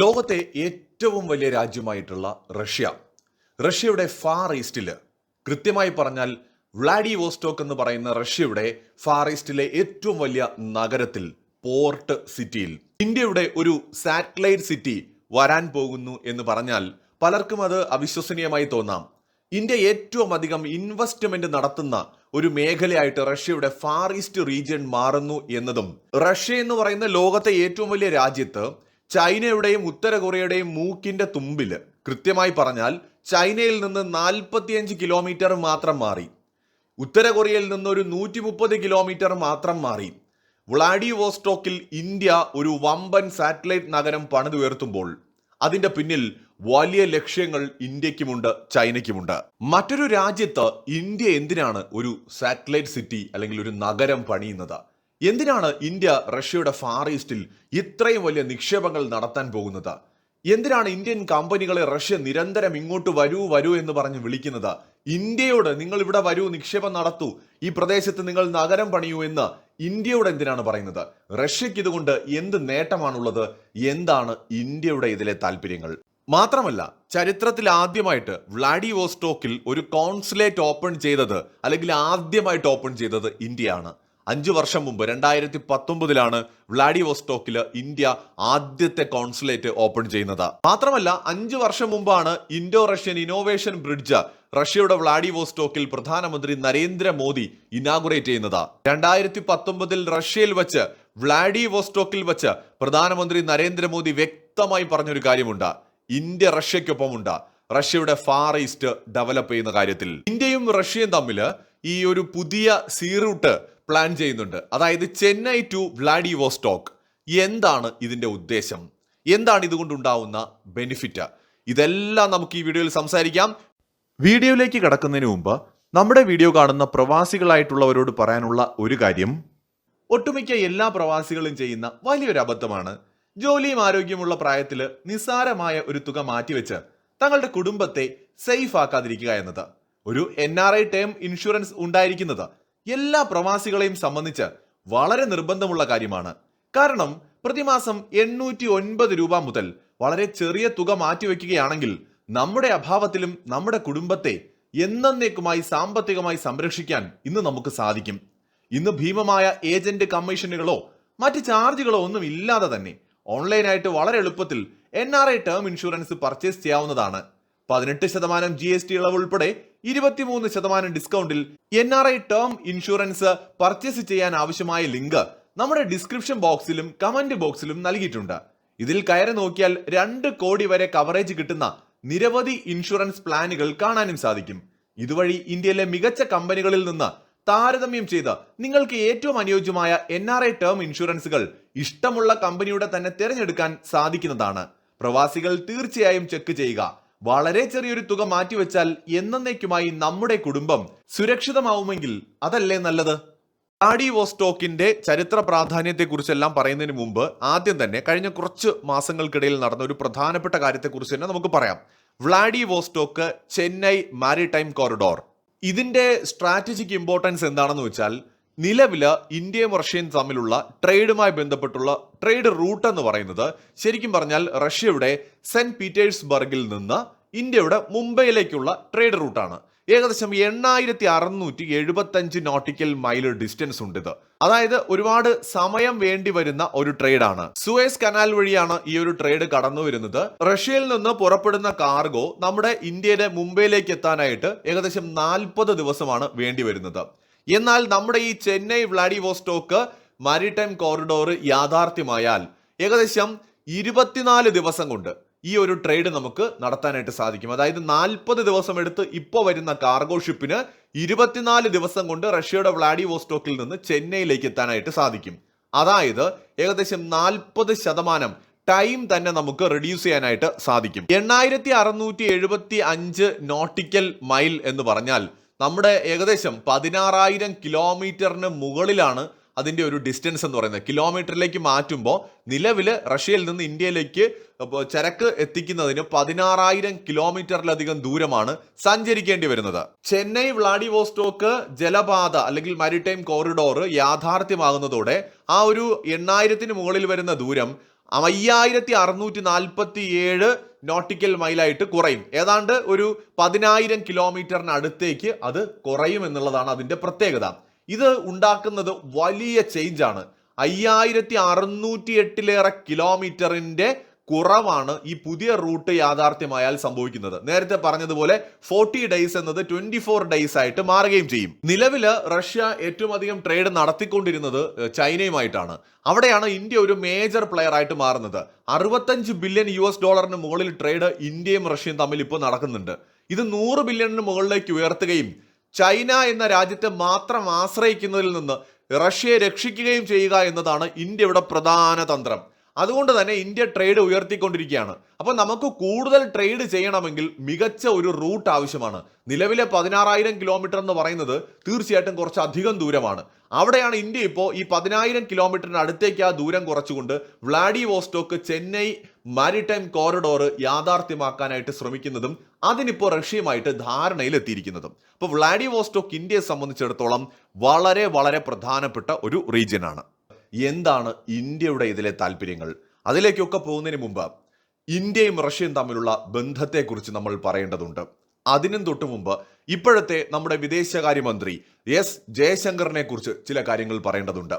ലോകത്തെ ഏറ്റവും വലിയ രാജ്യമായിട്ടുള്ള റഷ്യ. റഷ്യയുടെ ഫാർ ഈസ്റ്റിൽ കൃത്യമായി പറഞ്ഞാൽ വ്ളാഡിവോസ്റ്റോക്ക് എന്ന് പറയുന്ന റഷ്യയുടെ ഫാർ ഈസ്റ്റിലെ ഏറ്റവും വലിയ നഗരത്തിൽ പോർട്ട് സിറ്റിയിൽ. ഇന്ത്യയുടെ ഒരു സാറ്റലൈറ്റ് സിറ്റി വരാൻ പോകുന്നു എന്ന് പറഞ്ഞാൽ പലർക്കും അത് അവിശ്വസനീയമായി തോന്നാം. ഇന്ത്യ ഏറ്റവും അധികം ഇൻവെസ്റ്റ്മെന്റ് നടത്തുന്ന ഒരു മേഖലയായിട്ട് റഷ്യയുടെ ഫാർ ഈസ്റ്റ് റീജിയൻ മാറുന്നു എന്നതും റഷ്യ എന്ന് പറയുന്ന ലോകത്തെ ഏറ്റവും വലിയ രാജ്യത്ത് ചൈനയുടെയും ഉത്തര കൊറിയയുടെയും മൂക്കിന്റെ തുമ്പിൽ കൃത്യമായി പറഞ്ഞാൽ ചൈനയിൽ നിന്ന് നാൽപ്പത്തിയഞ്ച് കിലോമീറ്റർ മാത്രം മാറി. ഉത്തര കൊറിയയിൽ നിന്ന് ഒരു നൂറ്റി മുപ്പത് കിലോമീറ്റർ മാത്രം മാറി. വ്ളാഡിവോസ്റ്റോക്കിൽ ഇന്ത്യ ഒരു വമ്പൻ സാറ്റലൈറ്റ് നഗരം പണിതുയർത്തുമ്പോൾ അതിന്റെ പിന്നിൽ വലിയ ലക്ഷ്യങ്ങൾ ഇന്ത്യക്കുമുണ്ട് ചൈനയ്ക്കുമുണ്ട്. മറ്റൊരു രാജ്യത്ത് ഇന്ത്യ എന്തിനാണ് ഒരു സാറ്റലൈറ്റ് സിറ്റി അല്ലെങ്കിൽ ഒരു നഗരം പണിയുന്നത്? എന്തിനാണ് ഇന്ത്യ റഷ്യയുടെ ഫാർ ഈസ്റ്റിൽ ഇത്രയും വലിയ നിക്ഷേപങ്ങൾ നടത്താൻ പോകുന്നത്? എന്തിനാണ് ഇന്ത്യൻ കമ്പനികളെ റഷ്യ നിരന്തരം ഇങ്ങോട്ട് വരൂ വരൂ എന്ന് പറഞ്ഞ് വിളിക്കുന്നത്? ഇന്ത്യയോട് നിങ്ങൾ ഇവിടെ വരൂ നിക്ഷേപം നടത്തൂ ഈ പ്രദേശത്ത് നിങ്ങൾ നഗരം പണിയൂ എന്ന് ഇന്ത്യയോട് എന്തിനാണ് പറയുന്നത്? റഷ്യക്ക് ഇതുകൊണ്ട് എന്ത് നേട്ടമാണുള്ളത്? എന്താണ് ഇന്ത്യയുടെ ഇതിലെ താല്പര്യങ്ങൾ? മാത്രമല്ല ചരിത്രത്തിൽ ആദ്യമായിട്ട് വ്ളാഡിവോസ്റ്റോക്കിൽ ഒരു കോൺസുലേറ്റ് ഓപ്പൺ ചെയ്തത് അല്ലെങ്കിൽ ആദ്യമായിട്ട് ഓപ്പൺ ചെയ്തത് ഇന്ത്യയാണ്. അഞ്ചു വർഷം മുമ്പ് രണ്ടായിരത്തി പത്തൊമ്പതിലാണ് വ്ളാഡിവോസ്റ്റോക്കിൽ ഇന്ത്യ ആദ്യത്തെ കോൺസുലേറ്റ് ഓപ്പൺ ചെയ്യുന്നത്. മാത്രമല്ല അഞ്ച് വർഷം മുമ്പാണ് ഇൻഡോ റഷ്യൻ ഇന്നോവേഷൻ ബ്രിഡ്ജ് റഷ്യയുടെ വ്ളാഡിവോസ്റ്റോക്കിൽ പ്രധാനമന്ത്രി നരേന്ദ്രമോദി ഇനാഗുറേറ്റ് ചെയ്യുന്നത്. രണ്ടായിരത്തി പത്തൊമ്പതിൽ റഷ്യയിൽ വെച്ച് വ്ളാഡിവോസ്റ്റോക്കിൽ വെച്ച് പ്രധാനമന്ത്രി നരേന്ദ്രമോദി വ്യക്തമായി പറഞ്ഞൊരു കാര്യമുണ്ട്. ഇന്ത്യ റഷ്യക്കൊപ്പമുണ്ട് റഷ്യയുടെ ഫാർ ഈസ്റ്റ് ഡെവലപ്പ് ചെയ്യുന്ന കാര്യത്തിൽ. ഇന്ത്യയും റഷ്യയും തമ്മിൽ ഈ ഒരു പുതിയ സീ റൂട്ട് പ്ലാൻ ചെയ്യുന്നുണ്ട്. അതായത് ചെന്നൈ ടു വ്ളാഡിവോസ്റ്റോക്ക് എന്താണ് ഇതിന്റെ ഉദ്ദേശം? എന്താണ് ഇതുകൊണ്ടുണ്ടാവുന്ന ബെനിഫിറ്റ്? ഇതെല്ലാം നമുക്ക് ഈ വീഡിയോയിൽ സംസാരിക്കാം. വീഡിയോയിലേക്ക് കടക്കുന്നതിന് മുമ്പ് നമ്മുടെ വീഡിയോ കാണുന്ന പ്രവാസികളായിട്ടുള്ളവരോട് പറയാനുള്ള ഒരു കാര്യം. ഒട്ടുമിക്ക എല്ലാ പ്രവാസികളും ചെയ്യുന്ന വലിയൊരു അബദ്ധമാണ്. ജോലിയും ആരോഗ്യമുള്ള പ്രായത്തിൽ നിസ്സാരമായ ഒരു തുക മാറ്റിവെച്ച് തങ്ങളുടെ കുടുംബത്തെ സേഫ് ആക്കാതിരിക്കുക എന്നത്. ഒരു N R I term insurance ഉണ്ടായിരിക്കുന്നത്. എല്ലാ പ്രവാസികളെയും സംബന്ധിച്ച് വളരെ നിർബന്ധമുള്ള കാര്യമാണ്. കാരണം പ്രതിമാസം എണ്ണൂറ്റി ഒൻപത് രൂപ മുതൽ വളരെ ചെറിയ തുക മാറ്റിവെക്കുകയാണെങ്കിൽ നമ്മുടെ അഭാവത്തിലും നമ്മുടെ കുടുംബത്തെ എന്നേക്കുമായി സാമ്പത്തികമായി സംരക്ഷിക്കാൻ ഇന്ന് നമുക്ക് സാധിക്കും. ഇന്ന് ഭീമമായ ഏജന്റ് കമ്മീഷനുകളോ മറ്റ് ചാർജുകളോ ഒന്നും ഇല്ലാതെ തന്നെ ഓൺലൈനായിട്ട് വളരെ എളുപ്പത്തിൽ N R I term insurance purchase ചെയ്യാവുന്നതാണ്. പതിനെട്ട് ശതമാനം ജി എസ് ടി ഇളവ് ഉൾപ്പെടെ ഇരുപത്തിമൂന്ന് ശതമാനം ഡിസ്കൗണ്ടിൽ N R I term insurance purchase ചെയ്യാൻ ആവശ്യമായ ലിങ്ക് നമ്മുടെ ഡിസ്ക്രിപ്ഷൻ ബോക്സിലും കമന്റ് ബോക്സിലും നൽകിയിട്ടുണ്ട്. ഇതിൽ കയറി നോക്കിയാൽ രണ്ട് കോടി വരെ കവറേജ് കിട്ടുന്ന നിരവധി ഇൻഷുറൻസ് പ്ലാനുകൾ കാണാനും സാധിക്കും. ഇതുവഴി ഇന്ത്യയിലെ മികച്ച കമ്പനികളിൽ നിന്ന് താരതമ്യം ചെയ്ത് നിങ്ങൾക്ക് ഏറ്റവും അനുയോജ്യമായ എൻ ആർ ഐ ടേം ഇൻഷുറൻസുകൾ ഇഷ്ടമുള്ള കമ്പനിയുടെ തന്നെ തിരഞ്ഞെടുക്കാൻ സാധിക്കുന്നതാണ്. പ്രവാസികൾ തീർച്ചയായും ചെക്ക് ചെയ്യുക. വളരെ ചെറിയൊരു തുക മാറ്റിവെച്ചാൽ എന്നേക്കുമായി നമ്മുടെ കുടുംബം സുരക്ഷിതമാവുമെങ്കിൽ അതല്ലേ നല്ലത്? വ്ളാഡിവോസ്റ്റോക്കിന്റെ ചരിത്ര പ്രാധാന്യത്തെക്കുറിച്ചെല്ലാം പറയുന്നതിന് മുമ്പ് ആദ്യം തന്നെ കഴിഞ്ഞ കുറച്ച് മാസങ്ങൾക്കിടയിൽ നടന്ന ഒരു പ്രധാനപ്പെട്ട കാര്യത്തെക്കുറിച്ച് തന്നെ നമുക്ക് പറയാം. Vladivostok Chennai maritime corridor. ഇതിന്റെ സ്ട്രാറ്റജിക് ഇമ്പോർട്ടൻസ് എന്താണെന്ന് വെച്ചാൽ നിലവിൽ ഇന്ത്യയും റഷ്യയും തമ്മിലുള്ള ട്രേഡുമായി ബന്ധപ്പെട്ടുള്ള ട്രേഡ് റൂട്ട് എന്ന് പറയുന്നത് ശരിക്കും പറഞ്ഞാൽ റഷ്യയുടെ സെന്റ് പീറ്റേഴ്സ്ബർഗിൽ നിന്ന് ഇന്ത്യയുടെ മുംബൈയിലേക്കുള്ള ട്രേഡ് റൂട്ടാണ്. ഏകദേശം എണ്ണായിരത്തി അറുന്നൂറ്റി എഴുപത്തഞ്ച് നോട്ടിക്കൽ മൈൽ ഡിസ്റ്റൻസ് ഉണ്ട് ഇത്. അതായത് ഒരുപാട് സമയം വേണ്ടി വരുന്ന ഒരു ട്രേഡാണ്. സുവേസ് കനാൽ വഴിയാണ് ഈ ഒരു ട്രേഡ് കടന്നു വരുന്നത്. റഷ്യയിൽ നിന്ന് പുറപ്പെടുന്ന കാർഗോ നമ്മുടെ ഇന്ത്യയുടെ മുംബൈയിലേക്ക് എത്താനായിട്ട് ഏകദേശം നാൽപ്പത് ദിവസമാണ് വേണ്ടി വരുന്നത്. എന്നാൽ നമ്മുടെ ഈ ചെന്നൈ വ്ളാഡിവോസ്റ്റോക്ക് മാരിടൈം കോറിഡോർ യാഥാർത്ഥ്യമായാൽ ഏകദേശം ഇരുപത്തിനാല് ദിവസം കൊണ്ട് ഈ ഒരു ട്രേഡ് നമുക്ക് നടത്താനായിട്ട് സാധിക്കും. അതായത് നാൽപ്പത് ദിവസം എടുത്ത് ഇപ്പോൾ വരുന്ന കാർഗോ ഷിപ്പിന് ഇരുപത്തിനാല് ദിവസം കൊണ്ട് റഷ്യയുടെ വ്ളാഡിവോസ്റ്റോക്കിൽ നിന്ന് ചെന്നൈയിലേക്ക് എത്താനായിട്ട് സാധിക്കും. അതായത് ഏകദേശം നാൽപ്പത് ശതമാനം ടൈം തന്നെ നമുക്ക് റെഡ്യൂസ് ചെയ്യാനായിട്ട് സാധിക്കും. എണ്ണായിരത്തി അറുന്നൂറ്റി എഴുപത്തി അഞ്ച് നോട്ടിക്കൽ മൈൽ എന്ന് പറഞ്ഞാൽ നമ്മുടെ ഏകദേശം പതിനാറായിരം കിലോമീറ്ററിന് മുകളിലാണ് അതിന്റെ ഒരു ഡിസ്റ്റൻസ് എന്ന് പറയുന്നത്. കിലോമീറ്ററിലേക്ക് മാറ്റുമ്പോൾ നിലവിൽ റഷ്യയിൽ നിന്ന് ഇന്ത്യയിലേക്ക് ചരക്ക് എത്തിക്കുന്നതിന് പതിനാറായിരം കിലോമീറ്ററിലധികം ദൂരമാണ് സഞ്ചരിക്കേണ്ടി വരുന്നത്. ചെന്നൈ വ്ളാഡിവോസ്റ്റോക്ക് ജലപാത അല്ലെങ്കിൽ മരിടൈം കോറിഡോർ യാഥാർത്ഥ്യമാകുന്നതോടെ ആ ഒരു എണ്ണായിരത്തിന് മുകളിൽ വരുന്ന ദൂരം അയ്യായിരത്തി അറുന്നൂറ്റി നാൽപ്പത്തി ഏഴ് നോട്ടിക്കൽ മൈലായിട്ട് കുറയും. ഏതാണ്ട് ഒരു പതിനായിരം കിലോമീറ്ററിന് അടുത്തേക്ക് അത് കുറയും എന്നുള്ളതാണ് അതിന്റെ പ്രത്യേകത. ഇത് ഉണ്ടാക്കുന്നത് വലിയ ചേഞ്ച് ആണ്. അയ്യായിരത്തി അറുന്നൂറ്റി എട്ടിലേറെ കിലോമീറ്ററിന്റെ കുറവാണ് ഈ പുതിയ റൂട്ട് യാഥാർത്ഥ്യമായാൽ സംഭവിക്കുന്നത്. നേരത്തെ പറഞ്ഞതുപോലെ ഫോർട്ടി ഡേയ്സ് എന്നത് ട്വന്റി ഫോർ ഡേയ്സ് ആയിട്ട് മാറുകയും ചെയ്യും. നിലവിൽ റഷ്യ ഏറ്റവും അധികം ട്രേഡ് നടത്തിക്കൊണ്ടിരുന്നത് ചൈനയുമായിട്ടാണ്. അവിടെയാണ് ഇന്ത്യ ഒരു മേജർ പ്ലെയർ ആയിട്ട് മാറുന്നത്. അറുപത്തഞ്ച് ബില്യൺ യു എസ് ഡോളറിന് മുകളിൽ ട്രേഡ് ഇന്ത്യയും റഷ്യയും തമ്മിൽ ഇപ്പോൾ നടക്കുന്നുണ്ട്. ഇത് നൂറ് ബില്യണിന് മുകളിലേക്ക് ഉയർത്തുകയും ചൈന എന്ന രാജ്യത്തെ മാത്രം ആശ്രയിക്കുന്നതിൽ നിന്ന് റഷ്യയെ രക്ഷിക്കുകയും ചെയ്യുക എന്നതാണ് ഇന്ത്യയുടെ പ്രധാന തന്ത്രം. അതുകൊണ്ട് തന്നെ ഇന്ത്യ ട്രേഡ് ഉയർത്തിക്കൊണ്ടിരിക്കുകയാണ്. അപ്പോൾ നമുക്ക് കൂടുതൽ ട്രേഡ് ചെയ്യണമെങ്കിൽ മികച്ച ഒരു റൂട്ട് ആവശ്യമാണ്. നിലവിലെ പതിനാറായിരം കിലോമീറ്റർ എന്ന് പറയുന്നത് തീർച്ചയായിട്ടും കുറച്ച് അധികം ദൂരമാണ്. അവിടെയാണ് ഇന്ത്യ ഇപ്പോൾ ഈ പതിനായിരം കിലോമീറ്ററിന് അടുത്തേക്ക് ആ ദൂരം കുറച്ചുകൊണ്ട് Vladivostok Chennai maritime corridor യാഥാർത്ഥ്യമാക്കാനായിട്ട് ശ്രമിക്കുന്നതും അതിനിപ്പോൾ റഷ്യയുമായിട്ട് ധാരണയിലെത്തിയിരിക്കുന്നതും. അപ്പോൾ വ്ളാഡി വോസ്റ്റോക്ക് ഇന്ത്യയെ സംബന്ധിച്ചിടത്തോളം വളരെ വളരെ പ്രധാനപ്പെട്ട ഒരു റീജിയനാണ് എന്താണ് ഇന്ത്യയുടെ ഇതിലെ താല്പര്യങ്ങൾ? അതിലേക്കൊക്കെ പോകുന്നതിന് മുമ്പ് ഇന്ത്യയും റഷ്യയും തമ്മിലുള്ള ബന്ധത്തെക്കുറിച്ച് നമ്മൾ പറയേണ്ടതുണ്ട്. അതിനും തൊട്ടു മുമ്പ് ഇപ്പോഴത്തെ നമ്മുടെ വിദേശകാര്യമന്ത്രി എസ് ജയശങ്കറിനെ കുറിച്ച് ചില കാര്യങ്ങൾ പറയേണ്ടതുണ്ട്.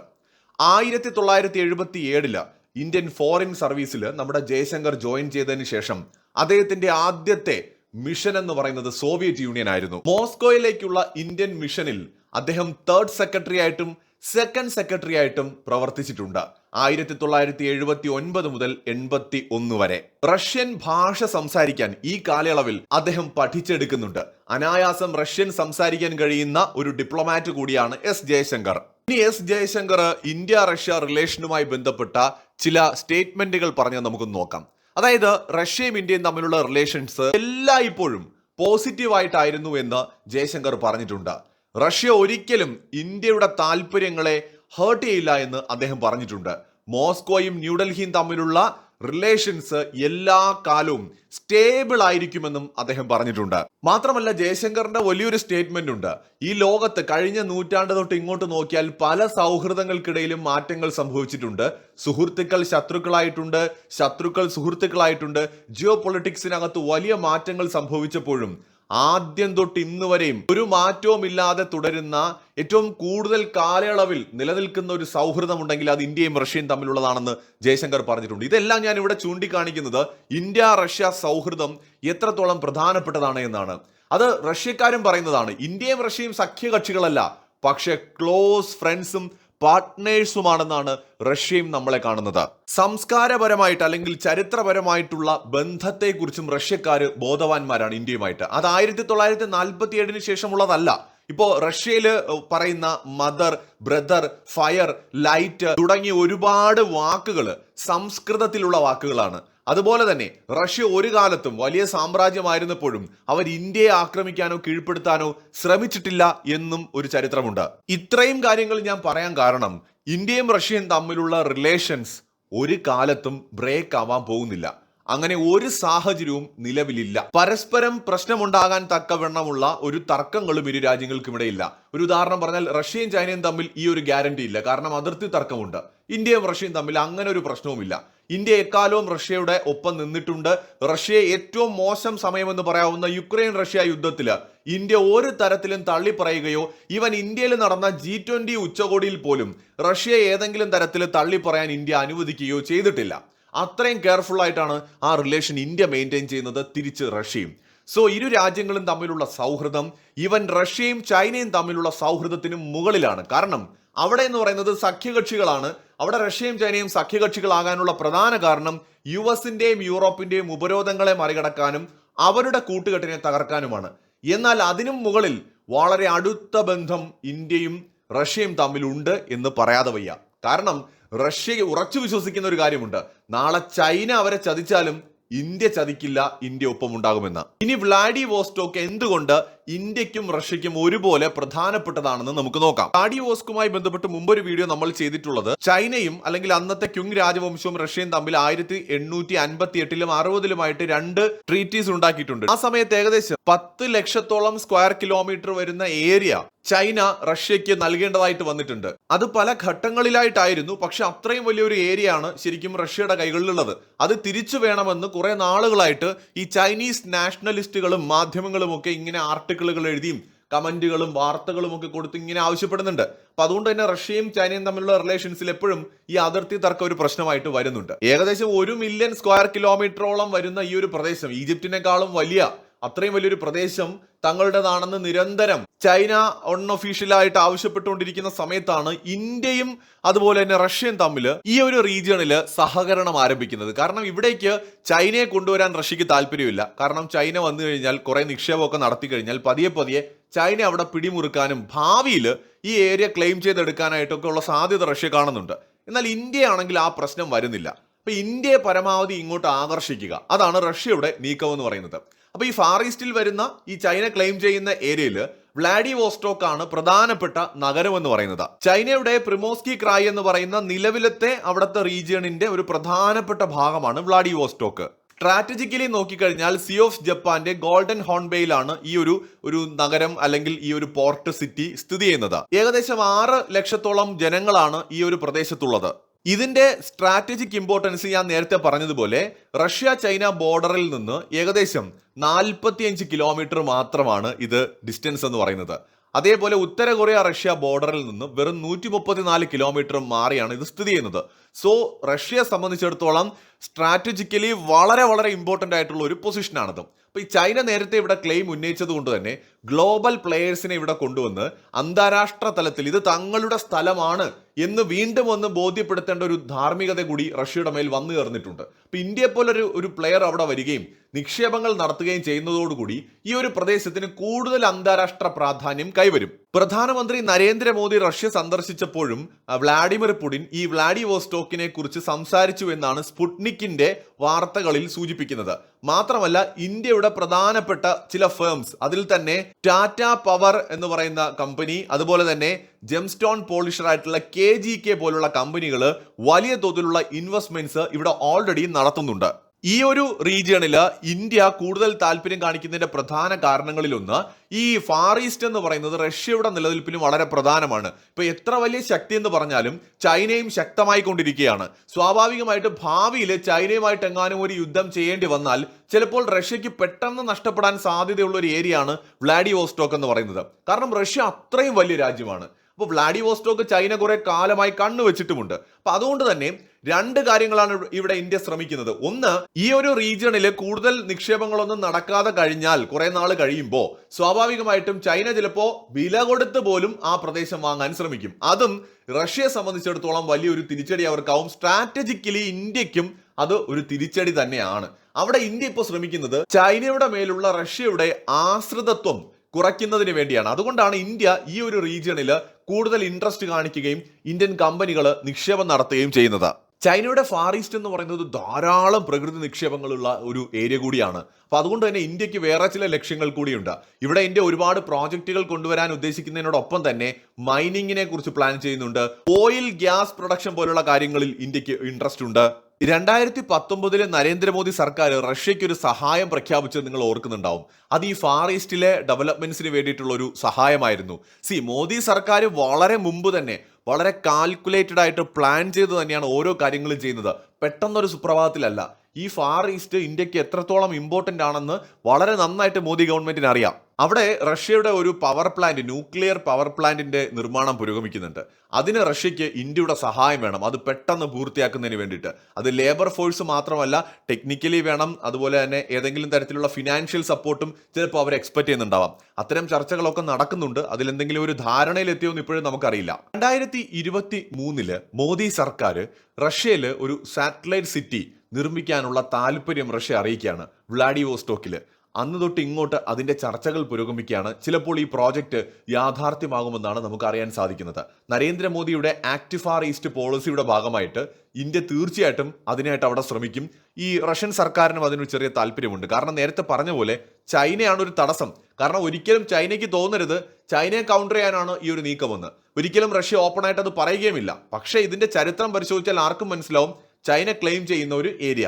ആയിരത്തി തൊള്ളായിരത്തി എഴുപത്തി ഏഴിൽ ഇന്ത്യൻ ഫോറിൻ സർവീസിൽ നമ്മുടെ ജയശങ്കർ ജോയിൻ ചെയ്തതിന് ശേഷം അദ്ദേഹത്തിന്റെ ആദ്യത്തെ മിഷൻ എന്ന് പറയുന്നത് സോവിയറ്റ് യൂണിയൻ ആയിരുന്നു മോസ്കോയിലേക്കുള്ള ഇന്ത്യൻ മിഷനിൽ അദ്ദേഹം തേർഡ് സെക്രട്ടറി ആയിട്ടും സെക്കൻഡ് സെക്രട്ടറി ആയിട്ടും പ്രവർത്തിച്ചിട്ടുണ്ട്. ആയിരത്തി തൊള്ളായിരത്തി എഴുപത്തി ഒൻപത് മുതൽ എൺപത്തി ഒന്ന് വരെ. റഷ്യൻ ഭാഷ സംസാരിക്കാൻ ഈ കാലയളവിൽ അദ്ദേഹം പഠിച്ചെടുക്കുന്നുണ്ട്. അനായാസം റഷ്യൻ സംസാരിക്കാൻ കഴിയുന്ന ഒരു ഡിപ്ലോമാറ്റ് കൂടിയാണ് എസ് ജയശങ്കർ. ഇനി എസ് ജയശങ്കർ ഇന്ത്യ റഷ്യ റിലേഷനുമായി ബന്ധപ്പെട്ട ചില സ്റ്റേറ്റ്മെന്റുകൾ പറഞ്ഞ് നമുക്ക് നോക്കാം. അതായത് റഷ്യയും ഇന്ത്യയും തമ്മിലുള്ള റിലേഷൻസ് എല്ലായ്പ്പോഴും പോസിറ്റീവായിട്ടായിരുന്നു എന്ന് ജയശങ്കർ പറഞ്ഞിട്ടുണ്ട്. റഷ്യ ഒരിക്കലും ഇന്ത്യയുടെ താല്പര്യങ്ങളെ ഹേർട്ട് ചെയ്യില്ല എന്ന് അദ്ദേഹം പറഞ്ഞിട്ടുണ്ട്. മോസ്കോയും ന്യൂഡൽഹിയും തമ്മിലുള്ള റിലേഷൻസ് എല്ലാ കാലവും സ്റ്റേബിൾ ആയിരിക്കുമെന്നും അദ്ദേഹം പറഞ്ഞിട്ടുണ്ട്. മാത്രമല്ല ജയശങ്കറിന്റെ വലിയൊരു സ്റ്റേറ്റ്മെന്റ് ഉണ്ട്. ഈ ലോകത്ത് കഴിഞ്ഞ നൂറ്റാണ്ട് തൊട്ട് ഇങ്ങോട്ട് നോക്കിയാൽ പല സൗഹൃദങ്ങൾക്കിടയിലും മാറ്റങ്ങൾ സംഭവിച്ചിട്ടുണ്ട്. സുഹൃത്തുക്കൾ ശത്രുക്കളായിട്ടുണ്ട് ശത്രുക്കൾ സുഹൃത്തുക്കളായിട്ടുണ്ട്. ജിയോ പൊളിറ്റിക്സിനകത്ത് വലിയ മാറ്റങ്ങൾ സംഭവിച്ചപ്പോഴും ആദ്യം തൊട്ട് ഇന്ന് വരെയും ഒരു മാറ്റവും ഇല്ലാതെ തുടരുന്ന ഏറ്റവും കൂടുതൽ കാലയളവിൽ നിലനിൽക്കുന്ന ഒരു സൗഹൃദമുണ്ടെങ്കിൽ അത് ഇന്ത്യയും റഷ്യയും തമ്മിലുള്ളതാണെന്ന് ജയശങ്കർ പറഞ്ഞിട്ടുണ്ട്. ഇതെല്ലാം ഞാൻ ഇവിടെ ചൂണ്ടിക്കാണിക്കുന്നത് ഇന്ത്യ റഷ്യ സൗഹൃദം എത്രത്തോളം പ്രധാനപ്പെട്ടതാണ് എന്നാണ്. അത് റഷ്യക്കാരും പറയുന്നതാണ്. ഇന്ത്യയും റഷ്യയും സഖ്യകക്ഷികളല്ല. പക്ഷേ ക്ലോസ് ഫ്രണ്ട്സും പാർട്ട്നേഴ്സുമാണെന്നാണ് റഷ്യയും നമ്മളെ കാണുന്നത്. സംസ്കാരപരമായിട്ട് അല്ലെങ്കിൽ ചരിത്രപരമായിട്ടുള്ള ബന്ധത്തെക്കുറിച്ചും റഷ്യക്കാർ ബോധവാന്മാരാണ് ഇന്ത്യയുമായിട്ട്. അത് ആയിരത്തി തൊള്ളായിരത്തി നാൽപ്പത്തി ഏഴിന് ശേഷമുള്ളതല്ല ഇപ്പോൾ റഷ്യയിൽ പറയുന്ന മദർ ബ്രദർ ഫയർ ലൈറ്റ് തുടങ്ങിയ ഒരുപാട് വാക്കുകൾ സംസ്കൃതത്തിലുള്ള വാക്കുകളാണ്. അതുപോലെ തന്നെ റഷ്യ ഒരു കാലത്തും വലിയ സാമ്രാജ്യമായിരുന്നപ്പോഴും അവർ ഇന്ത്യയെ ആക്രമിക്കാനോ കീഴ്പ്പെടുത്താനോ ശ്രമിച്ചിട്ടില്ല എന്നും ഒരു ചരിത്രമുണ്ട്. ഇത്രയും കാര്യങ്ങൾ ഞാൻ പറയാൻ കാരണം ഇന്ത്യയും റഷ്യയും തമ്മിലുള്ള റിലേഷൻസ് ഒരു കാലത്തും ബ്രേക്ക് ആവാൻ പോകുന്നില്ല. അങ്ങനെ ഒരു സാഹചര്യവും നിലവിലില്ല. പരസ്പരം പ്രശ്നമുണ്ടാകാൻ തക്കവണ്ണമുള്ള ഒരു തർക്കങ്ങളും ഇരു രാജ്യങ്ങൾക്കും ഇടയില്ല ഒരു ഉദാഹരണം പറഞ്ഞാൽ റഷ്യയും ചൈനയും തമ്മിൽ ഈ ഒരു ഗ്യാരണ്ടി ഇല്ല. കാരണം അതിർത്തി തർക്കമുണ്ട്. ഇന്ത്യയും റഷ്യയും തമ്മിൽ അങ്ങനെ ഒരു പ്രശ്നവുമില്ല. ഇന്ത്യ എക്കാലവും റഷ്യയുടെ ഒപ്പം നിന്നിട്ടുണ്ട്. റഷ്യയെ ഏറ്റവും മോശം സമയമെന്ന് പറയാവുന്ന യുക്രൈൻ റഷ്യ യുദ്ധത്തിൽ ഇന്ത്യ ഒരു തരത്തിലും തള്ളി പറയുകയോ ഇവൻ ഇന്ത്യയിൽ നടന്ന ജി ട്വന്റി ഉച്ചകോടിയിൽ പോലും റഷ്യയെ ഏതെങ്കിലും തരത്തിൽ തള്ളി പറയാൻ ഇന്ത്യ അനുവദിക്കുകയോ ചെയ്തിട്ടില്ല. അത്രയും കെയർഫുൾ ആയിട്ടാണ് ആ റിലേഷൻ ഇന്ത്യ മെയിന്റെയിൻ ചെയ്യുന്നത് തിരിച്ച് റഷ്യയും. സോ ഇരു രാജ്യങ്ങളും തമ്മിലുള്ള സൗഹൃദം ഇവൻ റഷ്യയും ചൈനയും തമ്മിലുള്ള സൗഹൃദത്തിനും മുകളിലാണ്. കാരണം അവിടെ എന്ന് പറയുന്നത് സഖ്യകക്ഷികളാണ്. അവിടെ റഷ്യയും ചൈനയും സഖ്യകക്ഷികളാകാനുള്ള പ്രധാന കാരണം യു എസിന്റെയും യൂറോപ്പിന്റെയും ഉപരോധങ്ങളെ മറികടക്കാനും അവരുടെ കൂട്ടുകെട്ടിനെ തകർക്കാനുമാണ്. എന്നാൽ അതിനും മുകളിൽ വളരെ അടുത്ത ബന്ധം ഇന്ത്യയും റഷ്യയും തമ്മിലുണ്ട് എന്ന് പറയാതെ വയ്യ. കാരണം റഷ്യ ഉറച്ചു വിശ്വസിക്കുന്ന ഒരു കാര്യമുണ്ട്. നാളെ ചൈന അവരെ ചതിച്ചാലും ഇന്ത്യ ചതിക്കില്ല ഇന്ത്യ ഒപ്പം ഉണ്ടാകുമെന്ന് ഇനി വ്ളാഡി വോസ്റ്റോക്ക് എന്തുകൊണ്ട് ഇന്ത്യക്കും റഷ്യക്കും ഒരുപോലെ പ്രധാനപ്പെട്ടതാണെന്ന് നമുക്ക് നോക്കാം. വ്ളാഡി വോസ്കുമായി ബന്ധപ്പെട്ട് മുമ്പൊരു വീഡിയോ നമ്മൾ ചെയ്തിട്ടുള്ളത് ചൈനയും അല്ലെങ്കിൽ അന്നത്തെ ക്യുങ് രാജവംശവും റഷ്യയും തമ്മിൽ ആയിരത്തി എണ്ണൂറ്റി അൻപത്തി എട്ടിലും അറുപതിലുമായിട്ട് രണ്ട് ട്രീറ്റീസ് ഉണ്ടാക്കിയിട്ടുണ്ട്. ആ സമയത്ത് ഏകദേശം പത്ത് ലക്ഷത്തോളം സ്ക്വയർ കിലോമീറ്റർ വരുന്ന ഏരിയ ചൈന റഷ്യയ്ക്ക് നൽകേണ്ടതായിട്ട് വന്നിട്ടുണ്ട്. അത് പല ഘട്ടങ്ങളിലായിട്ടായിരുന്നു പക്ഷെ അത്രയും വലിയൊരു ഏരിയ ആണ് ശരിക്കും റഷ്യയുടെ കൈകളിലുള്ളത്. അത് തിരിച്ചു വേണമെന്ന് കുറെ നാളുകളായിട്ട് ഈ ചൈനീസ് നാഷണലിസ്റ്റുകളും മാധ്യമങ്ങളും ഒക്കെ ഇങ്ങനെ ആർട്ടിക്കിളുകൾ എഴുതിയും കമന്റുകളും വാർത്തകളും ഒക്കെ കൊടുത്ത് ഇങ്ങനെ ആവശ്യപ്പെടുന്നുണ്ട്. അപ്പൊ അതുകൊണ്ട് തന്നെ റഷ്യയും ചൈനയും തമ്മിലുള്ള റിലേഷൻസിൽ എപ്പോഴും ഈ അതിർത്തി തർക്കം ഒരു പ്രശ്നമായിട്ട് വരുന്നുണ്ട്. ഏകദേശം ഒരു മില്യൺ സ്ക്വയർ കിലോമീറ്ററോളം വരുന്ന ഈ ഒരു പ്രദേശം ഈജിപ്തിനേക്കാളും വലിയ അത്രയും വലിയൊരു പ്രദേശം തങ്ങളുടേതാണെന്ന് നിരന്തരം ചൈന അൺഒഫീഷ്യലായിട്ട് ആവശ്യപ്പെട്ടുകൊണ്ടിരിക്കുന്ന സമയത്താണ് ഇന്ത്യയും അതുപോലെ തന്നെ റഷ്യയും തമ്മിൽ ഈ ഒരു റീജിയണിൽ സഹകരണം ആരംഭിക്കുന്നത്. കാരണം ഇവിടേക്ക് ചൈനയെ കൊണ്ടുവരാൻ റഷ്യക്ക് താല്പര്യമില്ല. കാരണം ചൈന വന്നു കഴിഞ്ഞാൽ കുറെ നിക്ഷേപമൊക്കെ നടത്തി കഴിഞ്ഞാൽ പതിയെ പതിയെ ചൈന അവിടെ പിടിമുറുക്കാനും ഭാവിയിൽ ഈ ഏരിയ ക്ലെയിം ചെയ്തെടുക്കാനായിട്ടൊക്കെ ഉള്ള സാധ്യത റഷ്യ കാണുന്നുണ്ട്. എന്നാൽ ഇന്ത്യ ആണെങ്കിൽ ആ പ്രശ്നം വരുന്നില്ല. അപ്പൊ ഇന്ത്യയെ പരമാവധി ഇങ്ങോട്ട് ആകർഷിക്കുക. അതാണ് റഷ്യയുടെ നീക്കം എന്ന് പറയുന്നത്. അപ്പൊ ഈ ഫാർ ഈസ്റ്റിൽ വരുന്ന ഈ ചൈന ക്ലെയിം ചെയ്യുന്ന ഏരിയയിൽ വ്ളാഡി വോസ്റ്റോക്ക് ആണ് പ്രധാനപ്പെട്ട നഗരം എന്ന് പറയുന്നത്. ചൈനയുടെ പ്രിമോസ്കി ക്രായ് എന്ന് പറയുന്ന നിലവിലത്തെ അവിടുത്തെ റീജിയണിന്റെ ഒരു പ്രധാനപ്പെട്ട ഭാഗമാണ് വ്ളാഡി വോസ്റ്റോക്ക് സ്ട്രാറ്റജിക്കലി നോക്കിക്കഴിഞ്ഞാൽ സി ഓഫ് ജപ്പാന്റെ ഗോൾഡൻ ഹോൺബേയിലാണ് ഈ ഒരു ഒരു നഗരം അല്ലെങ്കിൽ ഈ ഒരു പോർട്ട് സിറ്റി സ്ഥിതി ചെയ്യുന്നത്. ഏകദേശം ആറ് ലക്ഷത്തോളം ജനങ്ങളാണ് ഈ ഒരു പ്രദേശത്തുള്ളത്. ഇതിന്റെ സ്ട്രാറ്റജിക് ഇമ്പോർട്ടൻസ് ഞാൻ നേരത്തെ പറഞ്ഞതുപോലെ റഷ്യ ചൈന ബോർഡറിൽ നിന്ന് ഏകദേശം നാൽപ്പത്തിയഞ്ച് കിലോമീറ്റർ മാത്രമാണ് ഇത് ഡിസ്റ്റൻസ് എന്ന് പറയുന്നത്. അതേപോലെ ഉത്തര കൊറിയ റഷ്യ ബോർഡറിൽ നിന്ന് വെറും നൂറ്റി മുപ്പത്തിനാല് കിലോമീറ്റർ മാറിയാണ് ഇത് സ്ഥിതി ചെയ്യുന്നത്. സോ റഷ്യയെ സംബന്ധിച്ചിടത്തോളം സ്ട്രാറ്റജിക്കലി വളരെ വളരെ ഇമ്പോർട്ടന്റ് ആയിട്ടുള്ള ഒരു പൊസിഷനാണിത് അപ്പോൾ ഈ ചൈന നേരത്തെ ഇവിടെ ക്ലെയിം ഉന്നയിച്ചത് കൊണ്ട് തന്നെ ഗ്ലോബൽ പ്ലെയേഴ്സിനെ ഇവിടെ കൊണ്ടുവന്ന് അന്താരാഷ്ട്ര തലത്തിൽ ഇത് തങ്ങളുടെ സ്ഥലമാണ് എന്ന് വീണ്ടും ഒന്ന് ബോധ്യപ്പെടുത്തേണ്ട ഒരു ധാർമ്മികത കൂടി റഷ്യയുടെ മേൽ വന്നു ചേർന്നിട്ടുണ്ട്. അപ്പോൾ ഇന്ത്യയെ പോലൊരു ഒരു പ്ലെയർ അവിടെ വരികയും നിക്ഷേപങ്ങൾ നടത്തുകയും ചെയ്യുന്നതോടുകൂടി ഈ ഒരു പ്രദേശത്തിന് കൂടുതൽ അന്താരാഷ്ട്ര പ്രാധാന്യം കൈവരും. പ്രധാനമന്ത്രി നരേന്ദ്രമോദി റഷ്യ സന്ദർശിച്ചപ്പോഴും വ്ളാഡിമിർ പുടിൻ ഈ വ്ളാഡി വോസ്റ്റോക്കിനെ കുറിച്ച് സംസാരിച്ചു എന്നാണ് സ്പുട്നിക്കിന്റെ വാർത്തകളിൽ സൂചിപ്പിക്കുന്നത്. മാത്രമല്ല ഇന്ത്യയുടെ പ്രധാനപ്പെട്ട ചില ഫേംസ് അതിൽ തന്നെ ടാറ്റ പവർ എന്ന് പറയുന്ന കമ്പനി അതുപോലെ തന്നെ ജെംസ്റ്റോൺ പോളിഷർ ആയിട്ടുള്ള കെ ജി കെ പോലുള്ള കമ്പനികൾ വലിയ തോതിലുള്ള ഇൻവെസ്റ്റ്മെന്റ്സ് ഇവിടെ ഓൾറെഡി നടത്തുന്നുണ്ട്. ഈ ഒരു റീജിയണിൽ ഇന്ത്യ കൂടുതൽ താല്പര്യം കാണിക്കുന്നതിന്റെ പ്രധാന കാരണങ്ങളിലൊന്ന് ഈ ഫാർ ഈസ്റ്റ് എന്ന് പറയുന്നത് റഷ്യയുടെ നിലനിൽപ്പിന് വളരെ പ്രധാനമാണ്. ഇപ്പൊ എത്ര വലിയ ശക്തി എന്ന് പറഞ്ഞാലും ചൈനയും ശക്തമായി കൊണ്ടിരിക്കുകയാണ്. സ്വാഭാവികമായിട്ട് ഭാവിയിൽ ചൈനയുമായിട്ട് എങ്ങാനും ഒരു യുദ്ധം ചെയ്യേണ്ടി വന്നാൽ ചിലപ്പോൾ റഷ്യക്ക് പെട്ടെന്ന് നഷ്ടപ്പെടാൻ സാധ്യതയുള്ള ഒരു ഏരിയയാണ് വ്ളാഡിവോസ്റ്റോക്ക് എന്ന് പറയുന്നത്. കാരണം റഷ്യ അത്രയും വലിയ രാജ്യമാണ്. അപ്പോൾ വ്ളാഡിവോസ്റ്റോക്ക് ചൈന കുറെ കാലമായി കണ്ണുവെച്ചിട്ടുമുണ്ട്. അപ്പൊ അതുകൊണ്ട് തന്നെ രണ്ട് കാര്യങ്ങളാണ് ഇവിടെ ഇന്ത്യ ശ്രമിക്കുന്നത്. ഒന്ന് ഈ ഒരു റീജിയണിൽ കൂടുതൽ നിക്ഷേപങ്ങളൊന്നും നടക്കാതെ കഴിഞ്ഞാൽ കുറെ നാൾ കഴിയുമ്പോൾ സ്വാഭാവികമായിട്ടും ചൈന ചിലപ്പോ വില കൊടുത്ത് പോലും ആ പ്രദേശം വാങ്ങാൻ ശ്രമിക്കും. അതും റഷ്യയെ സംബന്ധിച്ചിടത്തോളം വലിയൊരു തിരിച്ചടി അവർക്കാവും സ്ട്രാറ്റജിക്കലി ഇന്ത്യക്കും അത് ഒരു തിരിച്ചടി തന്നെയാണ്. അവിടെ ഇന്ത്യ ഇപ്പോൾ ശ്രമിക്കുന്നത് ചൈനയുടെ മേലുള്ള റഷ്യയുടെ ആശ്രിതത്വം കുറയ്ക്കുന്നതിന് വേണ്ടിയാണ്. അതുകൊണ്ടാണ് ഇന്ത്യ ഈ ഒരു റീജിയണിൽ കൂടുതൽ ഇൻട്രസ്റ്റ് കാണിക്കുകയും ഇന്ത്യൻ കമ്പനികൾ നിക്ഷേപം നടത്തുകയും ചെയ്യുന്നത്. ചൈനയുടെ ഫാർ ഈസ്റ്റ് എന്ന് പറയുന്നത് ധാരാളം പ്രകൃതി നിക്ഷേപങ്ങളുള്ള ഒരു ഏരിയ കൂടിയാണ്. അപ്പൊ അതുകൊണ്ട് തന്നെ ഇന്ത്യയ്ക്ക് വേറെ ചില ലക്ഷ്യങ്ങൾ കൂടിയുണ്ട്. ഇവിടെ ഇന്ത്യ ഒരുപാട് പ്രോജക്റ്റുകൾ കൊണ്ടുവരാൻ ഉദ്ദേശിക്കുന്നതിനോടൊപ്പം തന്നെ മൈനിങ്ങിനെ കുറിച്ച് പ്ലാൻ ചെയ്യുന്നുണ്ട്. ഓയിൽ ഗ്യാസ് പ്രൊഡക്ഷൻ പോലുള്ള കാര്യങ്ങളിൽ ഇന്ത്യയ്ക്ക് ഇൻട്രസ്റ്റ് ഉണ്ട്. രണ്ടായിരത്തി പത്തൊമ്പതിലെ നരേന്ദ്രമോദി സർക്കാർ റഷ്യയ്ക്ക് ഒരു സഹായം പ്രഖ്യാപിച്ചത് നിങ്ങൾ ഓർക്കുന്നുണ്ടാവും. അത് ഈ ഫാർ ഈസ്റ്റിലെ ഡെവലപ്മെന്റ്സിന് വേണ്ടിയിട്ടുള്ള ഒരു സഹായമായിരുന്നു. സി മോദി സർക്കാർ വളരെ മുമ്പ് തന്നെ വളരെ കാൽക്കുലേറ്റഡ് ആയിട്ട് പ്ലാൻ ചെയ്ത് തന്നെയാണ് ഓരോ കാര്യങ്ങളും ചെയ്യുന്നത്. പെട്ടെന്നൊരു സുപ്രഭാതത്തിലല്ല. ഈ ഫാർ ഈസ്റ്റ് ഇന്ത്യയ്ക്ക് എത്രത്തോളം ഇമ്പോർട്ടന്റ് ആണെന്ന് വളരെ നന്നായിട്ട് മോദി ഗവൺമെന്റിന് അറിയാം. അവിടെ റഷ്യയുടെ ഒരു പവർ പ്ലാന്റ് ന്യൂക്ലിയർ പവർ പ്ലാന്റിന്റെ നിർമ്മാണം പുരോഗമിക്കുന്നുണ്ട്. അതിന് റഷ്യയ്ക്ക് ഇന്ത്യയുടെ സഹായം വേണം. അത് പെട്ടെന്ന് പൂർത്തിയാക്കുന്നതിന് വേണ്ടിയിട്ട്. അത് ലേബർ ഫോഴ്സ് മാത്രമല്ല ടെക്നിക്കലി വേണം. അതുപോലെ തന്നെ ഏതെങ്കിലും തരത്തിലുള്ള ഫിനാൻഷ്യൽ സപ്പോർട്ടും ചിലപ്പോൾ അവർ എക്സ്പെക്ട് ചെയ്യുന്നുണ്ടാവാം. അത്തരം ചർച്ചകളൊക്കെ നടക്കുന്നുണ്ട്. അതിലെന്തെങ്കിലും ഒരു ധാരണയിലെത്തിയോ ഇപ്പോഴും നമുക്കറിയില്ല. രണ്ടായിരത്തി ഇരുപത്തി മൂന്നിൽ മോദി സർക്കാർ റഷ്യയിൽ ഒരു സാറ്റലൈറ്റ് സിറ്റി നിർമ്മിക്കാനുള്ള താല്പര്യം റഷ്യ അറിയിക്കുകയാണ് വ്ളാഡിവോസ്റ്റോക്കിൽ അന്ന് തൊട്ട് ഇങ്ങോട്ട് അതിന്റെ ചർച്ചകൾ പുരോഗമിക്കുകയാണ്. ചിലപ്പോൾ ഈ പ്രോജക്റ്റ് യാഥാർത്ഥ്യമാകുമെന്നാണ് നമുക്ക് അറിയാൻ സാധിക്കുന്നത്. നരേന്ദ്രമോദിയുടെ ആക്ട് ഫാർ ഈസ്റ്റ് പോളിസിയുടെ ഭാഗമായിട്ട് ഇന്ത്യ തീർച്ചയായിട്ടും അതിനായിട്ട് അവിടെ ശ്രമിക്കും. ഈ റഷ്യൻ സർക്കാരിനും അതിനൊരു ചെറിയ താല്പര്യമുണ്ട്. കാരണം നേരത്തെ പറഞ്ഞ പോലെ ചൈനയാണ് ഒരു തടസ്സം. കാരണം ഒരിക്കലും ചൈനയ്ക്ക് തോന്നരുത്. ചൈനയെ കൗണ്ടർ ചെയ്യാനാണ് ഈ ഒരു നീക്കമെന്ന്. ഒരിക്കലും റഷ്യ ഓപ്പണായിട്ട് അത് പറയുകയുമില്ല. പക്ഷേ ഇതിന്റെ ചരിത്രം പരിശോധിച്ചാൽ ആർക്കും മനസ്സിലാവും. ചൈന ക്ലെയിം ചെയ്യുന്ന ഒരു ഏരിയ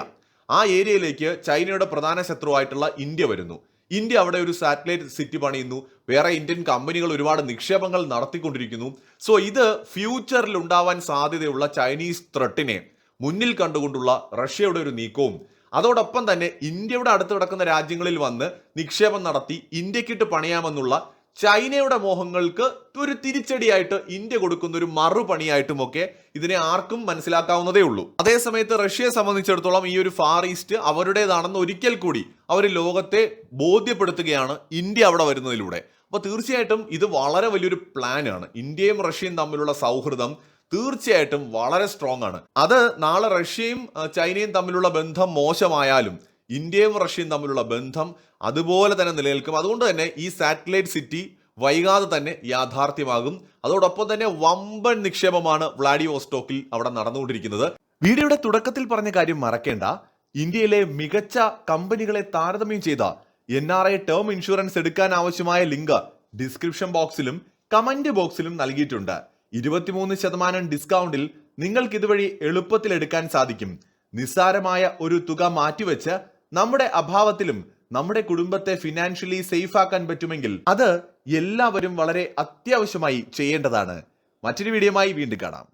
ആ ഏരിയയിലേക്ക് ചൈനയുടെ പ്രധാന ശത്രുവായിട്ടുള്ള ഇന്ത്യ വരുന്നു. ഇന്ത്യ അവിടെ ഒരു സാറ്റലൈറ്റ് സിറ്റി പണിയുന്നു. വേറെ ഇന്ത്യൻ കമ്പനികൾ ഒരുപാട് നിക്ഷേപങ്ങൾ നടത്തിക്കൊണ്ടിരിക്കുന്നു. സോ ഇത് ഫ്യൂച്ചറിൽ ഉണ്ടാവാൻ സാധ്യതയുള്ള ചൈനീസ് ത്രട്ടിനെ മുന്നിൽ കണ്ടുകൊണ്ടുള്ള റഷ്യയുടെ ഒരു നീക്കവും. അതോടൊപ്പം തന്നെ ഇന്ത്യയുടെ അടുത്ത് കിടക്കുന്ന രാജ്യങ്ങളിൽ വന്ന് നിക്ഷേപം നടത്തി ഇന്ത്യക്കിട്ട് പണിയാമെന്നുള്ള ചൈനയുടെ മോഹങ്ങൾക്ക് ഒരു തിരിച്ചടിയായിട്ട് ഇന്ത്യ കൊടുക്കുന്ന ഒരു മറുപണിയായിട്ടുമൊക്കെ ഇതിനെ ആർക്കും മനസ്സിലാക്കാവുന്നതേ ഉള്ളൂ. അതേസമയത്ത് റഷ്യയെ സംബന്ധിച്ചിടത്തോളം ഈ ഒരു ഫാർ ഈസ്റ്റ് അവരുടേതാണെന്ന് ഒരിക്കൽ കൂടി അവർ ലോകത്തെ ബോധ്യപ്പെടുത്തുകയാണ് ഇന്ത്യ അവിടെ വരുന്നതിലൂടെ. അപ്പോൾ തീർച്ചയായിട്ടും ഇത് വളരെ വലിയൊരു പ്ലാനാണ്. ഇന്ത്യയും റഷ്യയും തമ്മിലുള്ള സൗഹൃദം തീർച്ചയായിട്ടും വളരെ സ്ട്രോങ് ആണ്. അത് നാളെ റഷ്യയും ചൈനയും തമ്മിലുള്ള ബന്ധം മോശമായാലും ഇന്ത്യയും റഷ്യയും തമ്മിലുള്ള ബന്ധം അതുപോലെ തന്നെ നിലനിൽക്കും. അതുകൊണ്ട് തന്നെ ഈ സാറ്റലൈറ്റ് സിറ്റി വൈകാതെ തന്നെ യാഥാർത്ഥ്യമാകും. അതോടൊപ്പം തന്നെ വമ്പൻ നിക്ഷേപമാണ് വ്ളാഡിവോസ്റ്റോക്കിൽ അവിടെ നടന്നുകൊണ്ടിരിക്കുന്നത്. വീഡിയോയുടെ തുടക്കത്തിൽ പറഞ്ഞ കാര്യം മറക്കേണ്ട. ഇന്ത്യയിലെ മികച്ച കമ്പനികളെ താരതമ്യം ചെയ്ത N R I term insurance എടുക്കാൻ ആവശ്യമായ ലിങ്ക് ഡിസ്ക്രിപ്ഷൻ ബോക്സിലും കമന്റ് ബോക്സിലും നൽകിയിട്ടുണ്ട്. ഇരുപത്തിമൂന്ന് ശതമാനം ഡിസ്കൗണ്ടിൽ നിങ്ങൾക്ക് ഇതുവഴി എളുപ്പത്തിൽ എടുക്കാൻ സാധിക്കും. നിസ്സാരമായ ഒരു തുക മാറ്റിവെച്ച് നമ്മുടെ അഭാവത്തിലും നമ്മുടെ കുടുംബത്തെ ഫിനാൻഷ്യലി സേഫ് ആക്കാൻ പറ്റുമെങ്കിൽ അത് എല്ലാവരും വളരെ അത്യാവശ്യമായി ചെയ്യേണ്ടതാണ്. മറ്റൊരു വീഡിയോമായി വീണ്ടും കാണാം.